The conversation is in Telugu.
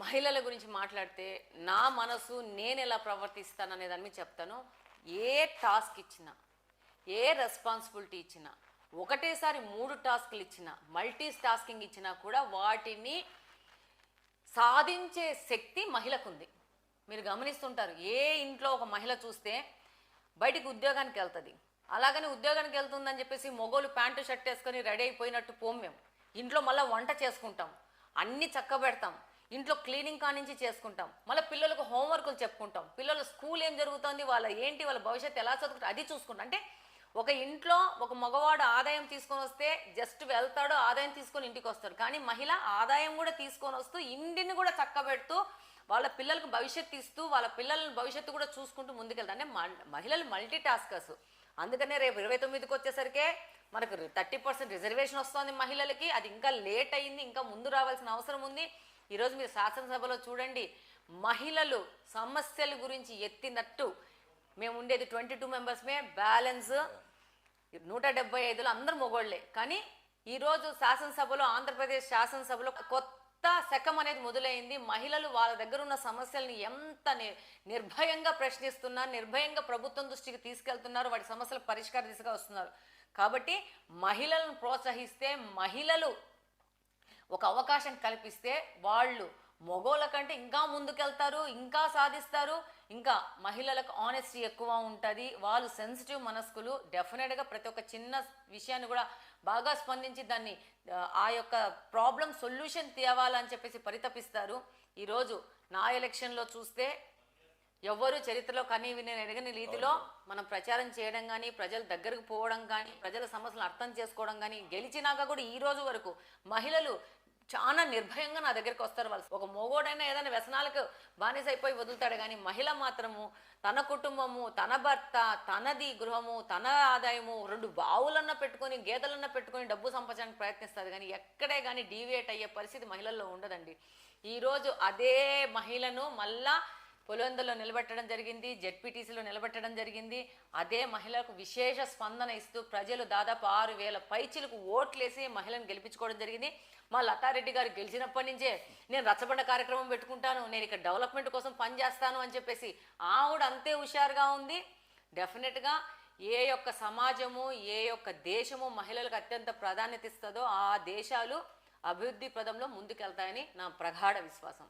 మహిళల గురించి మాట్లాడితే నా మనసు నేను ఎలా ప్రవర్తిస్తాను అనే దాని మీద చెప్తాను. ఏ టాస్క్ ఇచ్చినా ఏ రెస్పాన్సిబిలిటీ ఇచ్చినా ఒకటేసారి మూడు టాస్క్లు ఇచ్చినా మల్టీ టాస్కింగ్ ఇచ్చినా కూడా వాటిని సాధించే శక్తి మహిళకుంది. మీరు గమనిస్తుంటారు ఏ ఇంట్లో ఒక మహిళ చూస్తే బయటికి ఉద్యోగానికి వెళ్తుంది. అలాగని ఉద్యోగానికి వెళ్తుందని చెప్పేసి మొగోలు ప్యాంటు షర్ట్ వేసుకొని రెడీ అయిపోయినట్టు పోం మేము. ఇంట్లో మళ్ళీ వంట చేసుకుంటాం. అన్ని చక్కబెడతాం. ఇంట్లో క్లీనింగ్ కానించి చేసుకుంటాం. మళ్ళీ పిల్లలకు హోంవర్క్లు చెప్పుకుంటాం. పిల్లల స్కూల్ ఏం జరుగుతుంది వాళ్ళ ఏంటి వాళ్ళ భవిష్యత్తు ఎలా చదువుకుంటారు అది చూసుకుంటాం. అంటే ఒక ఇంట్లో ఒక మగవాడు ఆదాయం తీసుకొని వస్తే జస్ట్ వెళ్తాడు ఆదాయం తీసుకొని ఇంటికి వస్తాడు. కానీ మహిళ ఆదాయం కూడా తీసుకొని వస్తూ ఇంటిని కూడా చక్కబెడుతూ వాళ్ళ పిల్లలకు భవిష్యత్తు ఇస్తూ వాళ్ళ పిల్లల భవిష్యత్తు కూడా చూసుకుంటూ ముందుకెళ్తారు అంటే మ- మహిళలు మల్టీ టాస్కర్స్ అందుకనే రేపు ఇరవై తొమ్మిదికి వచ్చేసరికి మనకు థర్టీ పర్సెంట్ రిజర్వేషన్ వస్తుంది మహిళలకి. అది ఇంకా లేట్ అయింది ఇంకా ముందు రావాల్సిన అవసరం ఉంది. ఈరోజు మీరు శాసనసభలో చూడండి మహిళలు సమస్యల గురించి ఎత్తినట్టు మేము ఉండేది ట్వంటీ టూ మెంబర్స్మే బ్యాలెన్స్ నూట డెబ్బై ఐదులో అందరు మొగోళ్ళే కానీ ఈరోజు శాసనసభలో ఆంధ్రప్రదేశ్ శాసనసభలో కొత్త శకం అనేది మొదలైంది. మహిళలు వాళ్ళ దగ్గర ఉన్న సమస్యల్ని ఎంత ని- నిర్భయంగా ప్రశ్నిస్తున్నారు నిర్భయంగా ప్రభుత్వం దృష్టికి తీసుకెళ్తున్నారు వాటి సమస్యల పరిష్కార దిశగా వస్తున్నారు. కాబట్టి మహిళలను ప్రోత్సహిస్తే మహిళలు ఒక అవకాశం కల్పిస్తే వాళ్ళు మగోళ్ళ కంటే ఇంకా ముందుకెళ్తారు ఇంకా సాధిస్తారు. ఇంకా మహిళలకు ఆనెస్టీ ఎక్కువ ఉంటుంది. వాళ్ళు సెన్సిటివ్ మనస్కులు డెఫినెట్గా ప్రతి ఒక్క చిన్న విషయాన్ని కూడా బాగా స్పందించి దాన్ని ఆ, ఆ యొక్క ప్రాబ్లం సొల్యూషన్ తేవాలని చెప్పేసి పరితపిస్తారు. ఈరోజు నా ఎలక్షన్లో చూస్తే ఎవ్వరు చరిత్రలో కనీ విని ఎరగని రీతిలో మనం ప్రచారం చేయడం కానీ ప్రజల దగ్గరకు పోవడం కానీ ప్రజల సమస్యలు అర్థం చేసుకోవడం కానీ గెలిచినాక కూడా ఈ రోజు వరకు మహిళలు చాలా నిర్భయంగా నా దగ్గరికి వస్తారు వాళ్ళు. ఒక మొగోడైనా ఏదైనా వ్యసనాలకు బానిస అయిపోయి వదులుతాడు కానీ మహిళ మాత్రము తన కుటుంబము తన భర్త తనది గృహము తన ఆదాయము రెండు బావులన్నా పెట్టుకొని గేదెలన్నా పెట్టుకొని డబ్బు సంపాదించడానికి ప్రయత్నిస్తుంది కానీ ఎక్కడే కానీ డీవియేట్ అయ్యే పరిస్థితి మహిళల్లో ఉండదండి. ఈరోజు అదే మహిళను మళ్ళా పులివెందులో నిలబెట్టడం జరిగింది జెడ్పీటీసీలో నిలబెట్టడం జరిగింది. అదే మహిళలకు విశేష స్పందన ఇస్తూ ప్రజలు దాదాపు ఆరు వేల పైచిలకు ఓట్లేసి మహిళను గెలిపించుకోవడం జరిగింది. మా లతారెడ్డి గారు గెలిచినప్పటి నుంచే నేను రచ్చబండ కార్యక్రమం పెట్టుకుంటాను నేను ఇక్కడ డెవలప్మెంట్ కోసం పనిచేస్తాను అని చెప్పేసి ఆవిడ అంతే హుషారుగా ఉంది. డెఫినెట్గా ఏ యొక్క సమాజము ఏ యొక్క దేశము మహిళలకు అత్యంత ప్రాధాన్యత ఇస్తుందో ఆ దేశాలు అభివృద్ధి పదంలో ముందుకెళ్తాయని నా ప్రగాఢ విశ్వాసం.